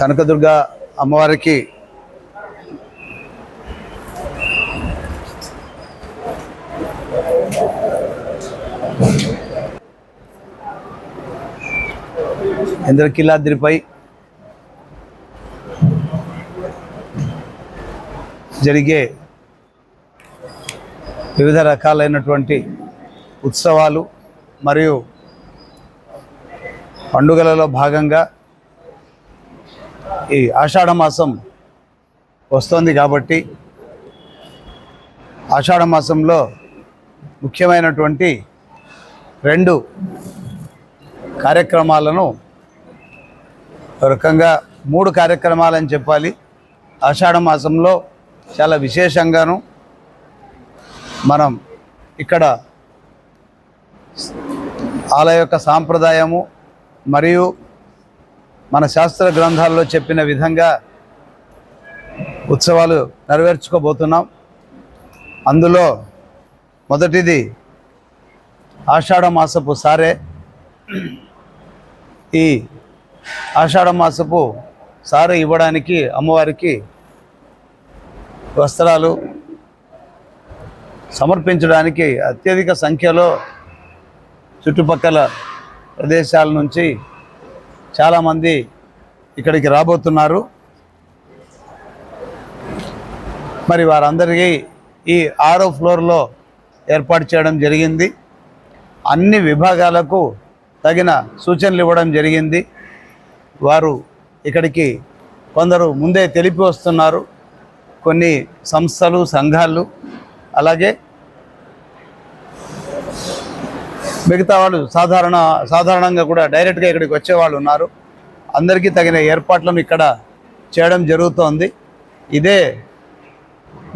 కనకదుర్గ అమ్మవారికి ఇంద్రకిలాద్రిపై జరిగే వివిధ రకాలైనటువంటి ఉత్సవాలు మరియు పండుగలలో భాగంగా ఈ ఆషాఢ మాసం వస్తుంది కాబట్టి ఆషాఢ మాసంలో ముఖ్యమైనటువంటి రెండు కార్యక్రమాలను రకంగా మూడు కార్యక్రమాలని చెప్పాలి. ఆషాఢ మాసంలో చాలా విశేషంగాను మనం ఇక్కడ ఆలయ యొక్క సాంప్రదాయము మరియు మన శాస్త్ర గ్రంథాల్లో చెప్పిన విధంగా ఉత్సవాలు నెరవేర్చుకోబోతున్నాం. అందులో మొదటిది ఆషాఢ మాసపు సారే. ఈ ఆషాఢ మాసపు సారె ఇవ్వడానికి అమ్మవారికి వస్త్రాలు సమర్పించడానికి అత్యధిక సంఖ్యలో చుట్టుపక్కల ప్రదేశాల నుంచి చాలామంది ఇక్కడికి రాబోతున్నారు. మరి వారందరికీ ఈ ఆరో ఫ్లోర్లో ఏర్పాటు చేయడం జరిగింది. అన్ని విభాగాలకు తగిన సూచనలు ఇవ్వడం జరిగింది. వారు ఇక్కడికి కొందరు ముందే తెలిపి వస్తున్నారు. కొన్ని సంస్థలు సంఘాలు అలాగే మిగతా వాళ్ళు సాధారణ సాధారణంగా కూడా డైరెక్ట్గా ఇక్కడికి వచ్చేవాళ్ళు ఉన్నారు. అందరికీ తగిన ఏర్పాట్లను ఇక్కడ చేయడం జరుగుతోంది. ఇదే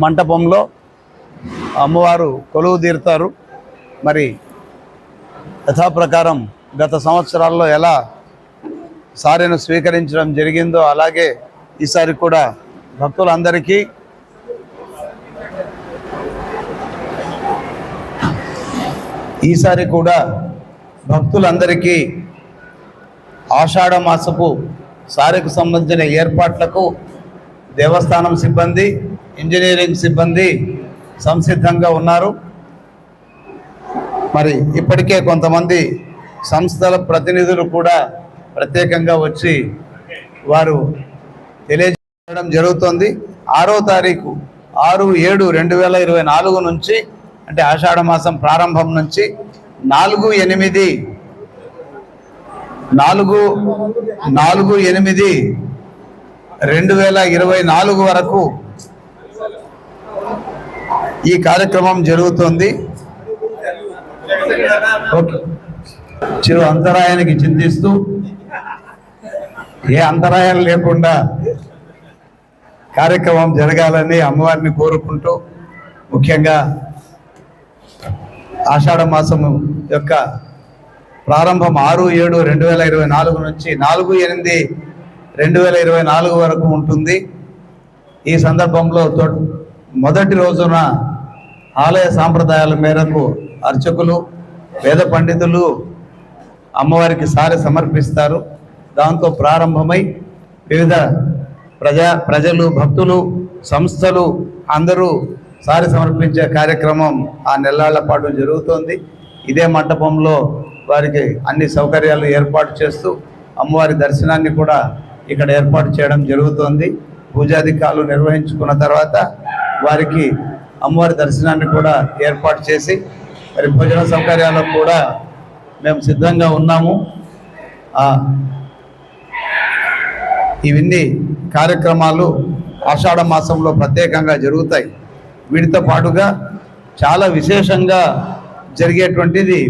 మంటపంలో అమ్మవారు కొలువు తీరుతారు. మరి యథాప్రకారం గత సంవత్సరాల్లో ఎలా సారెను స్వీకరించడం జరిగిందో అలాగే ఈసారి కూడా భక్తులందరికీ ఈసారి కూడా భక్తులందరికీ ఆషాఢ మాసపు సారెకు సంబంధించిన ఏర్పాట్లకు దేవస్థానం సిబ్బంది ఇంజనీరింగ్ సిబ్బంది సంసిద్ధంగా ఉన్నారు. మరి ఇప్పటికే కొంతమంది సంస్థల ప్రతినిధులు కూడా ప్రత్యేకంగా వచ్చి వారు తెలియజేయడం జరుగుతుంది. ఆరో తారీఖు ఆరు ఏడు రెండు వేల ఇరవై నాలుగు నుంచి అంటే ఆషాఢ మాసం ప్రారంభం నుంచి నాలుగు ఎనిమిది నాలుగు నాలుగు ఎనిమిది రెండు వేల ఇరవై నాలుగు వరకు ఈ కార్యక్రమం జరుగుతుంది. చిరు అంతరాయానికి చింతిస్తూ ఏ అంతరాయం లేకుండా కార్యక్రమం జరగాలని అమ్మవారిని కోరుకుంటూ ముఖ్యంగా ఆషాఢ మాసము యొక్క ప్రారంభం ఆరు ఏడు రెండు వేల ఇరవై నాలుగు నుంచి నాలుగు ఎనిమిది రెండు వేల ఇరవై నాలుగు వరకు ఉంటుంది. ఈ సందర్భంలో తొ మొదటి రోజున ఆలయ సాంప్రదాయాల మేరకు అర్చకులు వేద పండితులు అమ్మవారికి సారి సమర్పిస్తారు. దాంతో ప్రారంభమై వివిధ ప్రజా ప్రజలు భక్తులు సంస్థలు అందరూ సారి సమర్పించే కార్యక్రమం ఆ నెలాళ్ళ పాటు జరుగుతోంది. ఇదే మంటపంలో వారికి అన్ని సౌకర్యాలు ఏర్పాటు చేస్తూ అమ్మవారి దర్శనాన్ని కూడా ఇక్కడ ఏర్పాటు చేయడం జరుగుతోంది. పూజాధికారులు నిర్వహించుకున్న తర్వాత వారికి అమ్మవారి దర్శనాన్ని కూడా ఏర్పాటు చేసి మరి భోజన సౌకర్యాలకు కూడా మేము సిద్ధంగా ఉన్నాము. ఇవన్నీ కార్యక్రమాలు ఆషాఢ మాసంలో ప్రత్యేకంగా జరుగుతాయి. వీటితో పాటుగా చాలా విశేషంగా జరిగేటువంటిది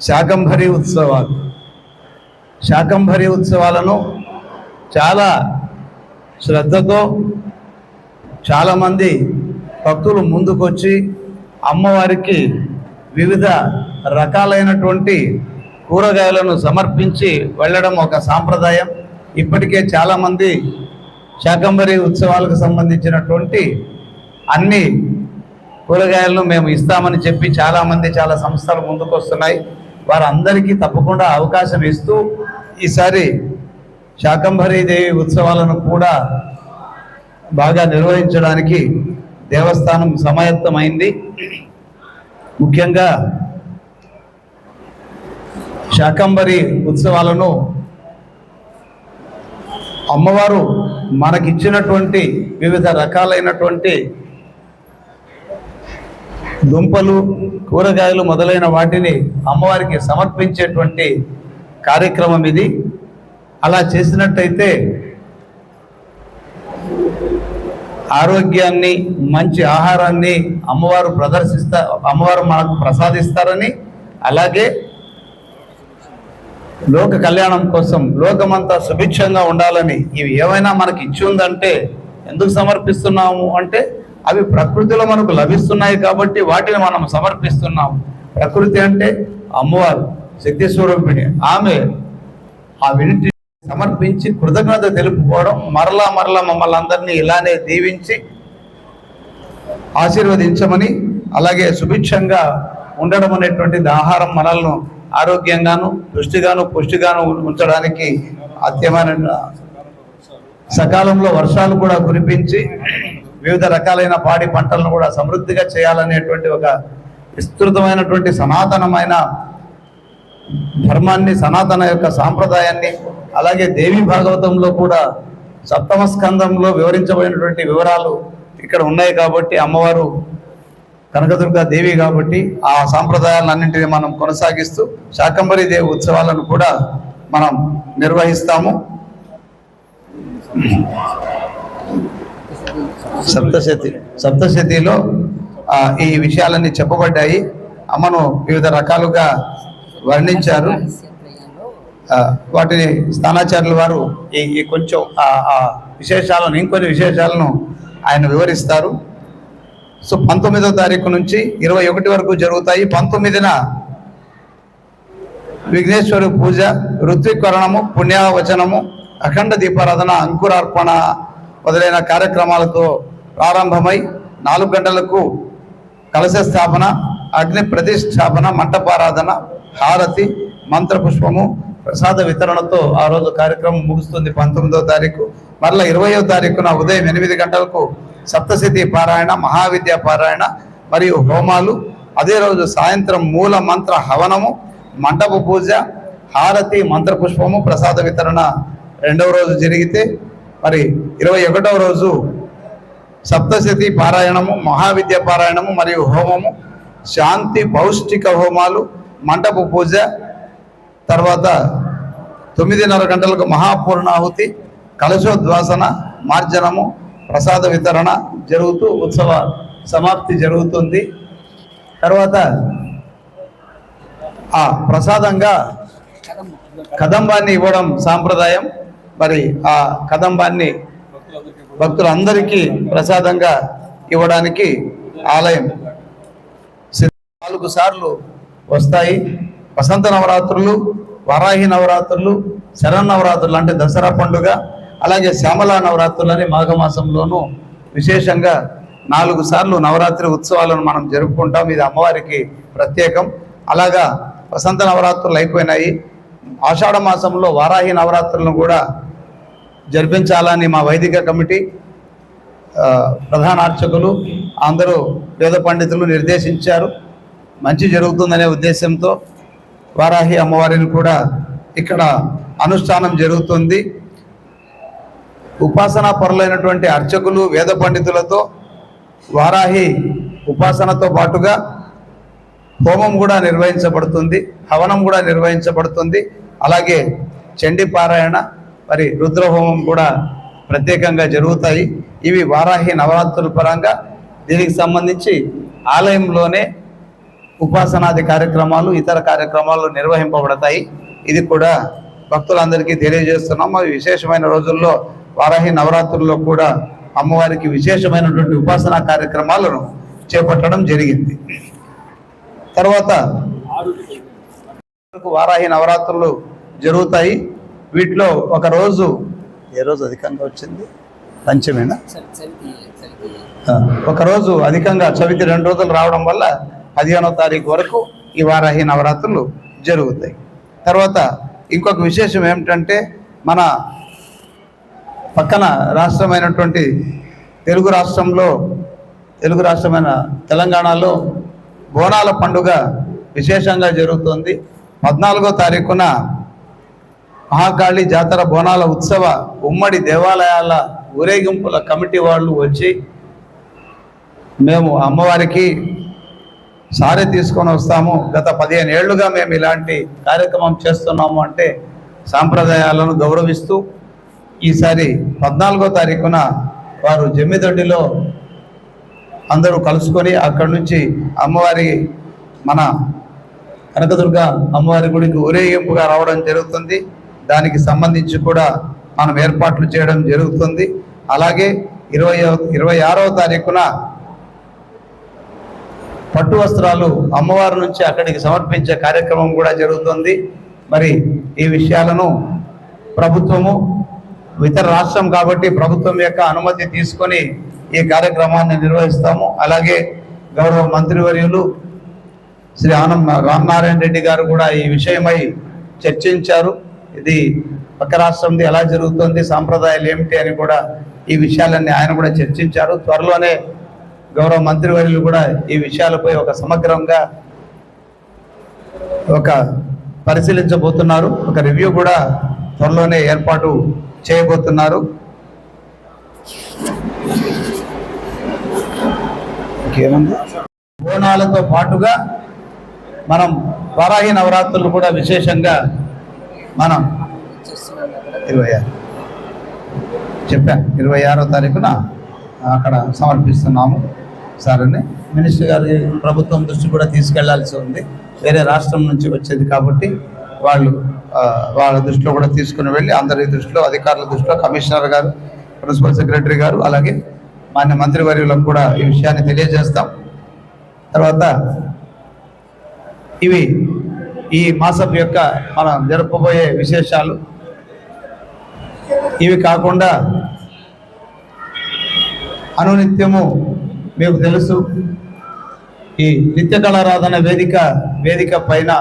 శాకంభరి ఉత్సవాలు. శాకంభరి ఉత్సవాలను చాలా శ్రద్ధతో చాలామంది భక్తులు ముందుకొచ్చి అమ్మవారికి వివిధ రకాలైనటువంటి కూరగాయలను సమర్పించి వెళ్ళడం ఒక సాంప్రదాయం. ఇప్పటికే చాలామంది శాకంబరి ఉత్సవాలకు సంబంధించినటువంటి అన్ని కూరగాయలను మేము ఇస్తామని చెప్పి చాలామంది చాలా సంస్థలు ముందుకు వస్తున్నాయి వారందరికీ తప్పకుండా అవకాశం ఇస్తూ ఈసారి శాకంభరీదేవి ఉత్సవాలను కూడా బాగా నిర్వహించడానికి దేవస్థానం సమాయత్తమైంది. ముఖ్యంగా శాకంబరి ఉత్సవాలను అమ్మవారు మనకిచ్చినటువంటి వివిధ రకాలైనటువంటి దుంపలు కూరగాయలు మొదలైన వాటిని అమ్మవారికి సమర్పించేటువంటి కార్యక్రమం ఇది. అలా చేసినట్టయితే ఆరోగ్యాన్ని మంచి ఆహారాన్ని అమ్మవారు ప్రదర్శిస్తా అమ్మవారు మనకు ప్రసాదిస్తారని అలాగే లోక కళ్యాణం కోసం లోకమంతా సుభిక్షంగా ఉండాలని ఇవి ఏమైనా మనకి ఇచ్చి ఉందంటే ఎందుకు సమర్పిస్తున్నాము అంటే అవి ప్రకృతిలో మనకు లభిస్తున్నాయి కాబట్టి వాటిని మనం సమర్పిస్తున్నాం ప్రకృతి అంటే అమ్మవారు శక్తి స్వరూపిణి. ఆమె ఆ వినిటి సమర్పించి కృతజ్ఞత తెలుపుకోవడం మరలా మరలా మమ్మల్ని అందరినీ ఇలానే దీవించి ఆశీర్వదించమని అలాగే సుభిక్షంగా ఉండడం అనేటువంటిది ఆహారం మనల్ని ఆరోగ్యంగాను దృష్టిగాను పుష్టిగాను ఉంచడానికి అత్యమైన సకాలంలో వర్షాలు కూడా కురిపించి వివిధ రకాలైన పాడి పంటలను కూడా సమృద్ధిగా చేయాలనేటువంటి ఒక విస్తృతమైనటువంటి సనాతనమైన ధర్మాన్ని సనాతన యొక్క సాంప్రదాయాన్ని అలాగే దేవి భాగవతంలో కూడా సప్తమ స్కందంలో వివరించబడినటువంటి వివరాలు ఇక్కడ ఉన్నాయి కాబట్టి అమ్మవారు కనకదుర్గ దేవి కాబట్టి ఆ సాంప్రదాయాలన్నింటినీ మనం కొనసాగిస్తూ శాకంబరి దేవి ఉత్సవాలను కూడా మనం నిర్వహిస్తాము. సప్తశతి సప్తశతిలో ఈ విషయాలన్నీ చెప్పబడ్డాయి. అమ్మను వివిధ రకాలుగా వర్ణించారు. వాటిని స్థానాచార్యుల వారు ఈ కొంచెం ఆ విశేషాలను ఇంకొన్ని విశేషాలను ఆయన వివరిస్తారు. సో పంతొమ్మిదో తారీఖు నుంచి ఇరవై ఒకటి వరకు జరుగుతాయి. పంతొమ్మిదిన విఘ్నేశ్వరు పూజ ఋత్వికరణము పుణ్యవచనము అఖండ దీపారాధన అంకురార్పణ మొదలైన కార్యక్రమాలతో ప్రారంభమై నాలుగు గంటలకు కలశ స్థాపన అగ్ని ప్రతిష్టాపన మంటపారాధన హారతి మంత్రపుష్పము ప్రసాద వితరణతో ఆ రోజు కార్యక్రమం ముగుస్తుంది పంతొమ్మిదో తారీఖు. మరలా ఇరవయో తారీఖున ఉదయం ఎనిమిది గంటలకు సప్తశతి పారాయణ మహావిద్య పారాయణ మరియు హోమాలు. అదే రోజు సాయంత్రం మూల మంత్ర హవనము మండప పూజ హారతి మంత్రపుష్పము ప్రసాద వితరణ రెండవ రోజు జరిగితే మరి ఇరవై ఒకటవ రోజు సప్తశతి పారాయణము మహావిద్య పారాయణము మరియు హోమము శాంతి పౌష్టిక హోమాలు మంటపు పూజ తర్వాత తొమ్మిదిన్నర గంటలకు మహాపూర్ణాహుతి కలశోద్వాసన మార్జనము ప్రసాద వితరణ జరుగుతూ ఉత్సవ సమాప్తి జరుగుతుంది. తర్వాత ఆ ప్రసాదంగా కదంబాన్ని ఇవ్వడం సాంప్రదాయం. మరి ఆ కదంబాన్ని భక్తులందరికీ ప్రసాదంగా ఇవ్వడానికి ఆలయం నాలుగు సార్లు వస్తాయి. వసంత నవరాత్రులు వారాహి నవరాత్రులు శరన్నవరాత్రులు అంటే దసరా పండుగ అలాగే శ్యామలా నవరాత్రులు అని మాఘమాసంలోనూ విశేషంగా నాలుగు సార్లు నవరాత్రి ఉత్సవాలను మనం జరుపుకుంటాం. ఇది అమ్మవారికి ప్రత్యేకం. అలాగా వసంత నవరాత్రులు అయిపోయినాయి. ఆషాఢ మాసంలో వారాహి నవరాత్రులను కూడా జరిపించాలని మా వైదిక కమిటీ ప్రధాన అర్చకులు అందరూ వేద పండితులు నిర్దేశించారు. మంచి జరుగుతుందనే ఉద్దేశంతో వారాహి అమ్మవారిని కూడా ఇక్కడ అనుష్ఠానం జరుగుతుంది. ఉపాసనా పరులైనటువంటి అర్చకులు వేద పండితులతో వారాహి ఉపాసనతో పాటుగా హోమం కూడా నిర్వహించబడుతుంది హవనం కూడా నిర్వహించబడుతుంది. అలాగే చండీ పారాయణ మరి రుద్రహోమం కూడా ప్రత్యేకంగా జరుగుతాయి. ఇవి వారాహి నవరాత్రుల పరంగా దీనికి సంబంధించి ఆలయంలోనే ఉపాసనాది కార్యక్రమాలు ఇతర కార్యక్రమాలు నిర్వహింపబడతాయి. ఇది కూడా భక్తులందరికీ తెలియజేస్తున్నాం. అవి విశేషమైన రోజుల్లో వారాహి నవరాత్రుల్లో కూడా అమ్మవారికి విశేషమైనటువంటి ఉపాసనా కార్యక్రమాలను చేపట్టడం జరిగింది. తర్వాత వారాహి నవరాత్రులు జరుగుతాయి. వీటిలో ఒక రోజు ఏ రోజు అధికంగా వచ్చింది? పంచమేనా? ఒకరోజు ఒక రోజు అధికంగా చవితి రెండు రోజులు రావడం వల్ల పదిహేనో తారీఖు వరకు ఈ వారాహి నవరాత్రులు జరుగుతాయి. తర్వాత ఇంకొక విశేషం ఏమిటంటే మన పక్కన రాష్ట్రమైనటువంటి తెలుగు రాష్ట్రంలో తెలుగు రాష్ట్రమైన తెలంగాణలో బోనాల పండుగ విశేషంగా జరుగుతుంది. పద్నాలుగో తారీఖున మహాకాళి జాతర బోనాల ఉత్సవ ఉమ్మడి దేవాలయాల ఊరేగింపుల కమిటీ వాళ్ళు వచ్చి మేము అమ్మవారికి సారి తీసుకొని వస్తాము. గత పదిహేను ఏళ్ళుగా మేము ఇలాంటి కార్యక్రమం చేస్తున్నాము అంటే సాంప్రదాయాలను గౌరవిస్తూ ఈసారి పద్నాలుగో తారీఖున వారు జమ్మిదొడ్డిలో అందరూ కలుసుకొని అక్కడి నుంచి అమ్మవారి మన కనకదుర్గ అమ్మవారి గుడికి ఊరేగింపుగా రావడం జరుగుతుంది. దానికి సంబంధించి కూడా మనం ఏర్పాట్లు చేయడం జరుగుతుంది. అలాగే ఇరవై ఇరవై ఆరవ తారీఖున పట్టు వస్త్రాలు అమ్మవారి నుంచి అక్కడికి సమర్పించే కార్యక్రమం కూడా జరుగుతుంది. మరి ఈ విషయాలను ప్రభుత్వము ఇతర రాష్ట్రం కాబట్టి ప్రభుత్వం యొక్క అనుమతి తీసుకొని ఈ కార్యక్రమాన్ని నిర్వహిస్తాము. అలాగే గౌరవ మంత్రివర్యులు శ్రీ ఆనం రామనారాయణ రెడ్డి గారు కూడా ఈ విషయమై చర్చించారు. ఇది పక్క రాష్ట్రంది ఎలా జరుగుతుంది సాంప్రదాయాలు ఏమిటి అని కూడా ఈ విషయాలన్నీ ఆయన కూడా చర్చించారు. త్వరలోనే గౌరవ మంత్రివర్యులు కూడా ఈ విషయాలపై ఒక సమగ్రంగా ఒక పరిశీలించబోతున్నారు. ఒక రివ్యూ కూడా త్వరలోనే ఏర్పాటు చేయబోతున్నారు. ఇంకేముంది? బోనాలతో పాటుగా మనం వారాహి నవరాత్రులు కూడా విశేషంగా మనం ఇరవై ఆరు. చెప్పాను ఇరవై ఆరో తారీఖున అక్కడ సమర్పిస్తున్నాము. సార్ని? మినిస్టర్ గారి ప్రభుత్వం దృష్టి కూడా తీసుకెళ్ళాల్సి ఉంది. వేరే రాష్ట్రం నుంచి వచ్చేది కాబట్టి వాళ్ళు వాళ్ళ దృష్టిలో కూడా తీసుకుని వెళ్ళి అందరి దృష్టిలో అధికారుల దృష్టిలో కమిషనర్ గారు ప్రిన్సిపల్ సెక్రటరీ గారు అలాగే మాన్య మంత్రివర్యులకు కూడా ఈ విషయాన్ని తెలియజేస్తాం. తర్వాత ఇవి ఈ మాసం యొక్క మనం జరపబోయే విశేషాలు. ఇవి కాకుండా అనునిత్యము మీకు తెలుసు. ఈ నిత్య కళారాధన వేదిక వేదిక పైన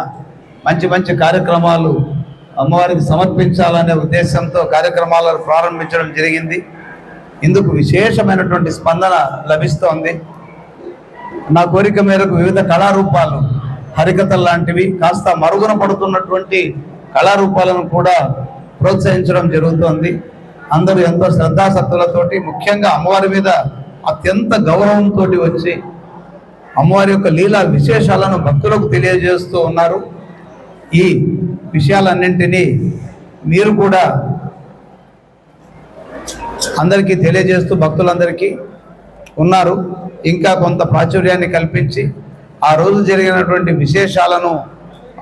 మంచి మంచి కార్యక్రమాలు అమ్మవారికి సమర్పించాలనే ఉద్దేశంతో కార్యక్రమాలను ప్రారంభించడం జరిగింది. ఇందుకు విశేషమైనటువంటి స్పందన లభిస్తోంది. నా కోరిక మేరకు వివిధ కళారూపాలు హరికథలు లాంటివి కాస్త మరుగున పడుతున్నటువంటి కళారూపాలను కూడా ప్రోత్సహించడం జరుగుతోంది. అందరూ ఎంతో శ్రద్ధాసక్తులతోటి ముఖ్యంగా అమ్మవారి మీద అత్యంత గౌరవంతో వచ్చి అమ్మవారి యొక్క లీలా విశేషాలను భక్తులకు తెలియజేస్తూ ఉన్నారు. ఈ విషయాలన్నింటినీ మీరు కూడా అందరికీ తెలియజేస్తూ భక్తులందరికీ ఉన్నారు. ఇంకా కొంత ప్రాచుర్యాన్ని కల్పించి ఆ రోజు జరిగినటువంటి విశేషాలను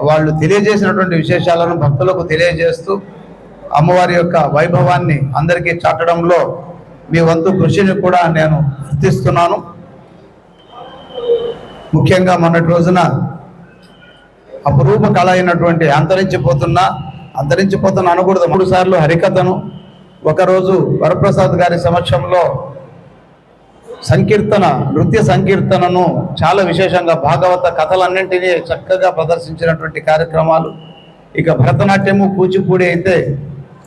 వాళ్ళు తెలియజేసినటువంటి విశేషాలను భక్తులకు తెలియజేస్తూ అమ్మవారి యొక్క వైభవాన్ని అందరికీ చాటడంలో మీ వంతు కృషిని కూడా నేను గుర్తిస్తున్నాను. ముఖ్యంగా మొన్నటి రోజున అపురూప కళ అయినటువంటి అంతరించిపోతున్న అంతరించిపోతున్న అనకూడదు. మూడు సార్లు హరికథను ఒకరోజు వరప్రసాద్ గారి సమక్షంలో సంకీర్తన నృత్య సంకీర్తనను చాలా విశేషంగా భాగవత కథలన్నింటినీ చక్కగా ప్రదర్శించినటువంటి కార్యక్రమాలు. ఇక భరతనాట్యము కూచిపూడి అయితే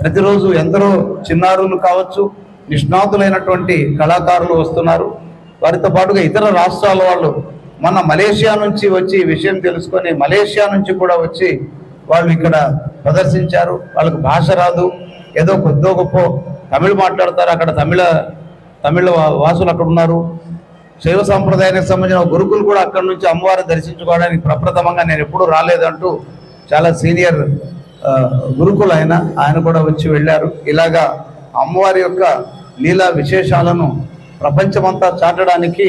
ప్రతిరోజు ఎందరో చిన్నారులు కావచ్చు నిష్ణాతులైనటువంటి కళాకారులు వస్తున్నారు. వారితో పాటుగా ఇతర రాష్ట్రాల వాళ్ళు మన మలేషియా నుంచి వచ్చి విషయం తెలుసుకొని మలేషియా నుంచి కూడా వచ్చి వాళ్ళు ఇక్కడ ప్రదర్శించారు. వాళ్ళకు భాష రాదు. ఏదో కొద్దో గొప్ప తమిళ్ మాట్లాడతారు అక్కడ తమిళ తమిళ వాసులు అక్కడ ఉన్నారు శైవ సాంప్రదాయానికి సంబంధించిన గురుకులు కూడా అక్కడ నుంచి అమ్మవారిని దర్శించుకోవడానికి ప్రప్రథమంగా నేను ఎప్పుడూ రాలేదంటూ చాలా సీనియర్ గురుకులు ఆయన ఆయన కూడా వచ్చి వెళ్ళారు. ఇలాగా అమ్మవారి యొక్క లీలా విశేషాలను ప్రపంచమంతా చాటడానికి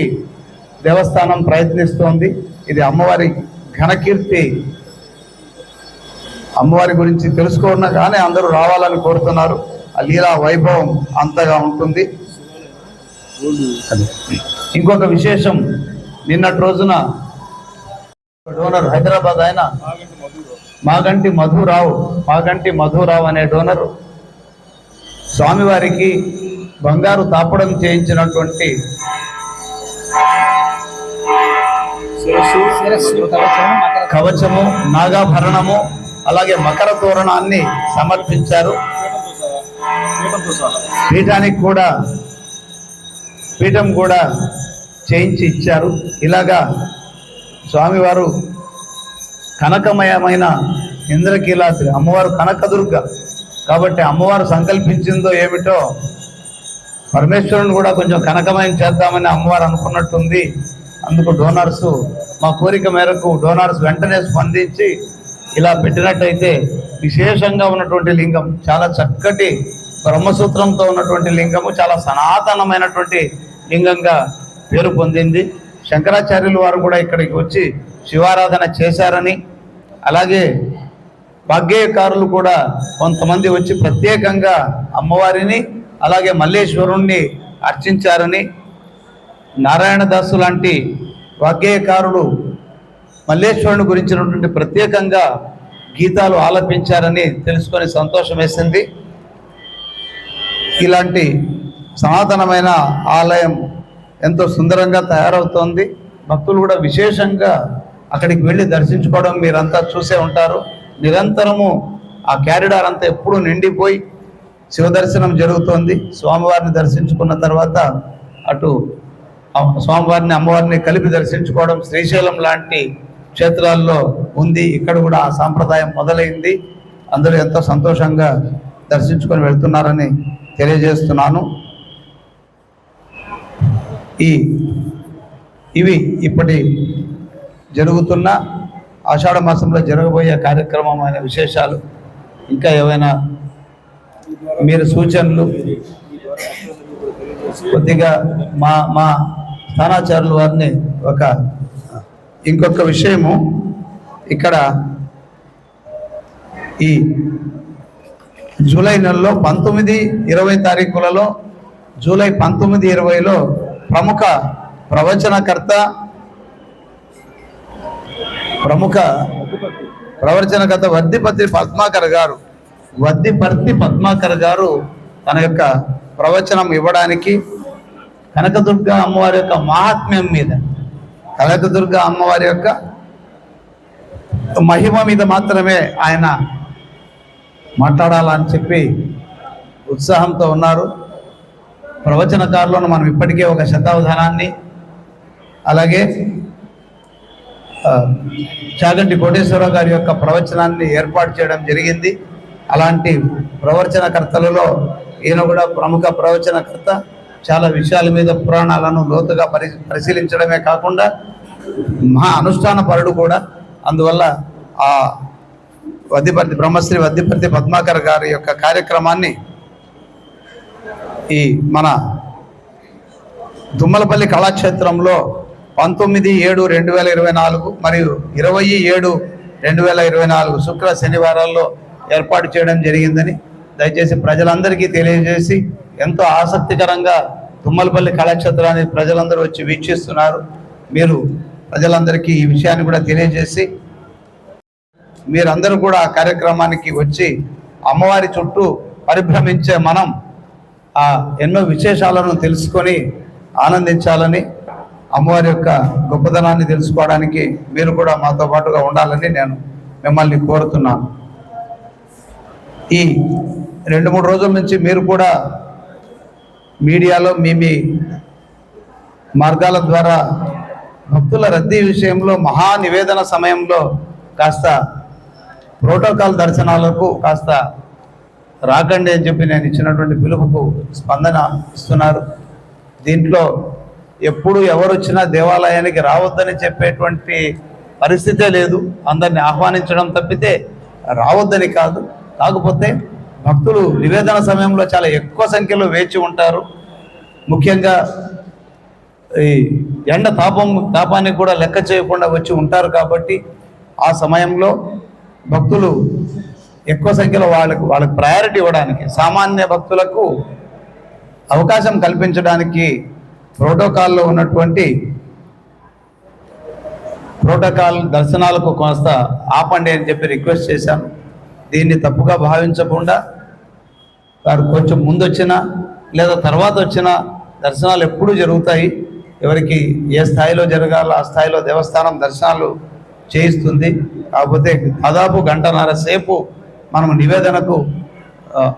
దేవస్థానం ప్రయత్నిస్తోంది. ఇది అమ్మవారి ఘనకీర్తి అమ్మవారి గురించి తెలుసుకున్నా కానీ అందరూ రావాలని కోరుతున్నారు ఆ లీలా వైభవం అంతగా ఉంటుంది. ఇంకొక విశేషం నిన్నటి రోజున డోనర్ హైదరాబాద్ ఆయన మాగంటి మధురావు మాగంటి మధురావు అనే డోనర్ స్వామివారికి బంగారు తాపడం చేయించినటువంటి కవచము నాగాభరణము అలాగే మకర తోరణాన్ని సమర్పించారు. పీఠానికి కూడా పీఠం కూడా చేయించి ఇచ్చారు. ఇలాగా స్వామివారు కనకమయమైన ఇంద్రకీలాద్రి అమ్మవారు కనకదుర్గ. కాబట్టి అమ్మవారు సంకల్పించిందో ఏమిటో పరమేశ్వరుని కూడా కొంచెం కనకమయం చేద్దామని అమ్మవారు అనుకున్నట్టుంది. అందుకు డోనర్సు మా కోరిక మేరకు డోనర్స్ వెంటనే స్పందించి ఇలా పెట్టినట్టయితే విశేషంగా ఉన్నటువంటి లింగం చాలా చక్కటి బ్రహ్మసూత్రంతో ఉన్నటువంటి లింగము చాలా సనాతనమైనటువంటి లింగంగా పేరు పొందింది. శంకరాచార్యులు వారు కూడా ఇక్కడికి వచ్చి శివారాధన చేశారని అలాగే భాగ్యకారులు కూడా కొంతమంది వచ్చి ప్రత్యేకంగా అమ్మవారిని అలాగే మల్లేశ్వరుణ్ణి అర్చించారని నారాయణదాసు లాంటి భాగ్యకారులు మల్లేశ్వరుని గురించినటువంటి ప్రత్యేకంగా గీతాలు ఆలపించారని తెలుసుకొని సంతోషం వేసింది. ఇలాంటి సనాతనమైన ఆలయం ఎంతో సుందరంగా తయారవుతోంది. భక్తులు కూడా విశేషంగా అక్కడికి వెళ్ళి దర్శించుకోవడం మీరంతా చూసే ఉంటారు. నిరంతరము ఆ క్యారిడార్ అంతా ఎప్పుడూ నిండిపోయి శివదర్శనం జరుగుతోంది. స్వామివారిని దర్శించుకున్న తర్వాత అటు స్వామివారిని అమ్మవారిని కలిపి దర్శించుకోవడం శ్రీశైలం లాంటి క్షేత్రాల్లో ఉంది. ఇక్కడ కూడా ఆ సాంప్రదాయం మొదలైంది. అందరూ ఎంతో సంతోషంగా దర్శించుకొని వెళ్తున్నారని తెలియజేస్తున్నాను. ఈ ఇవి ఇప్పటి జరుగుతున్న ఆషాఢ మాసంలో జరగబోయే కార్యక్రమమైన విశేషాలు. ఇంకా ఏవైనా మీరు సూచనలు? కొద్దిగా మా మా స్థానాచారుల వారిని ఒక ఇంకొక విషయము ఇక్కడ ఈ జూలై నెలలో పంతొమ్మిది ఇరవై తారీఖులలో జూలై పంతొమ్మిది ఇరవైలో ప్రముఖ ప్రవచనకర్త ప్రముఖ ప్రవచనకర్త వద్దిపత్రి పద్మాకర్ గారు వద్దిపర్తి పద్మాకర్ గారు తన యొక్క ప్రవచనం ఇవ్వడానికి కనకదుర్గ అమ్మవారి యొక్క మహాత్మ్యం మీద కనకదుర్గ అమ్మవారి యొక్క మహిమ మీద మాత్రమే ఆయన మాట్లాడాలని చెప్పి ఉత్సాహంతో ఉన్నారు. ప్రవచనకారులను మనం ఇప్పటికే ఒక శతావధానాన్ని అలాగే చాగంటి కోటేశ్వరరావు గారి యొక్క ప్రవచనాన్ని ఏర్పాటు చేయడం జరిగింది. అలాంటి ప్రవచనకర్తలలో ఈయన కూడా ప్రముఖ ప్రవచనకర్త. చాలా విషయాల మీద పురాణాలను లోతుగా పరి పరిశీలించడమే కాకుండా మహా అనుష్ఠాన పరుడు కూడా. అందువల్ల ఆ వద్దిపర్తి బ్రహ్మశ్రీ వద్దిపర్తి పద్మాకర్ గారి యొక్క కార్యక్రమాన్ని ఈ మన దుమ్మలపల్లి కళాక్షేత్రంలో పంతొమ్మిది ఏడు రెండు వేల ఇరవై నాలుగు మరియు ఇరవై ఏడు రెండు వేల ఇరవై నాలుగు శుక్ర శనివారాల్లో ఏర్పాటు చేయడం జరిగిందని దయచేసి ప్రజలందరికీ తెలియజేసి ఎంతో ఆసక్తికరంగా తుమ్మలపల్లి కళాక్షేత్రాన్ని ప్రజలందరూ వచ్చి వీక్షిస్తున్నారు. మీరు ప్రజలందరికీ ఈ విషయాన్ని కూడా తెలియజేసి మీరందరూ కూడా ఆ కార్యక్రమానికి వచ్చి అమ్మవారి చుట్టూ పరిభ్రమించే మనం ఆ ఎన్నో విశేషాలను తెలుసుకొని ఆనందించాలని అమ్మవారి యొక్క గొప్పతనాన్ని తెలుసుకోవడానికి మీరు కూడా మాతో పాటుగా ఉండాలని నేను మిమ్మల్ని కోరుతున్నాను. ఈ రెండు మూడు రోజుల నుంచి మీరు కూడా మీడియాలో మీ మీ మార్గాల ద్వారా భక్తుల రద్దీ విషయంలో మహా నివేదన సమయంలో కాస్త ప్రోటోకాల్ దర్శనాలకు కాస్త రాకండి అని చెప్పి నేను ఇచ్చినటువంటి పిలుపుకు స్పందన ఇస్తున్నారు. దీంట్లో ఎప్పుడు ఎవరు వచ్చినా దేవాలయానికి రావద్దని చెప్పేటువంటి పరిస్థితే లేదు. అందరిని ఆహ్వానించడం తప్పితే రావద్దని కాదు. కాకపోతే భక్తులు నివేదన సమయంలో చాలా ఎక్కువ సంఖ్యలో వేచి ఉంటారు. ముఖ్యంగా ఈ ఎండ తాపం తాపానికి కూడా లెక్క చేయకుండా వచ్చి ఉంటారు కాబట్టి ఆ సమయంలో భక్తులు ఎక్కువ సంఖ్యలో వాళ్ళకు వాళ్ళకి ప్రయారిటీ ఇవ్వడానికి సామాన్య భక్తులకు అవకాశం కల్పించడానికి ప్రోటోకాల్లో ఉన్నటువంటి ప్రోటోకాల్ దర్శనాలకు కొంత ఆపండి అని చెప్పి రిక్వెస్ట్ చేశాను. దీన్ని తప్పుగా భావించకుండా వారు కొంచెం ముందు వచ్చినా లేదా తర్వాత వచ్చిన దర్శనాలు ఎప్పుడూ జరుగుతాయి. ఎవరికి ఏ స్థాయిలో జరగాలో ఆ స్థాయిలో దేవస్థానం దర్శనాలు చేయిస్తుంది. కాకపోతే దాదాపు గంటన్నర సేపు మనం నివేదనకు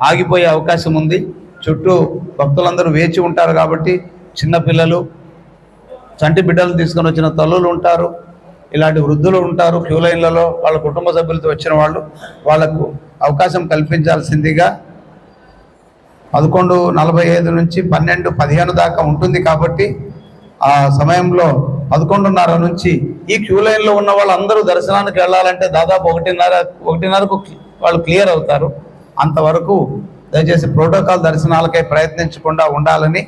ఆగిపోయే అవకాశం ఉంది. చుట్టూ భక్తులందరూ వేచి ఉంటారు కాబట్టి చిన్నపిల్లలు చంటి బిడ్డలు తీసుకొని వచ్చిన తల్లులు ఉంటారు. ఇలాంటి వృద్ధులు ఉంటారు క్యూ లైన్లలో వాళ్ళ కుటుంబ సభ్యులతో వచ్చిన వాళ్ళు వాళ్ళకు అవకాశం కల్పించాల్సిందిగా పదకొండు నలభై ఐదు నుంచి పన్నెండు పదిహేను దాకా ఉంటుంది కాబట్టి ఆ సమయంలో పదకొండున్నర నుంచి ఈ క్యూ లైన్లో ఉన్న వాళ్ళందరూ దర్శనానికి వెళ్ళాలంటే దాదాపు ఒకటిన్నర ఒకటిన్నరకు వాళ్ళు క్లియర్ అవుతారు. అంతవరకు దయచేసి ప్రోటోకాల్ దర్శనాలకై ప్రయత్నించకుండా ఉండాలని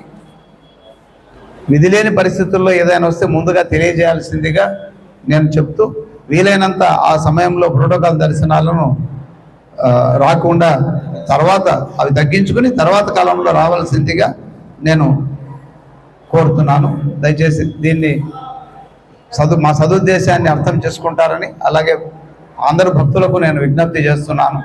విధి లేని పరిస్థితుల్లో ఏదైనా వస్తే ముందుగా తెలియజేయాల్సిందిగా నేను చెప్తూ వీలైనంత ఆ సమయంలో ప్రోటోకాల్ దర్శనాలను రాకుండా తర్వాత అవి తగ్గించుకుని తర్వాత కాలంలో రావాల్సిందిగా నేను కోరుతున్నాను. దయచేసి దీన్ని సదు మా సదుద్దేశాన్ని అర్థం చేసుకుంటారని అలాగే అందరు భక్తులకు నేను విజ్ఞప్తి చేస్తున్నాను.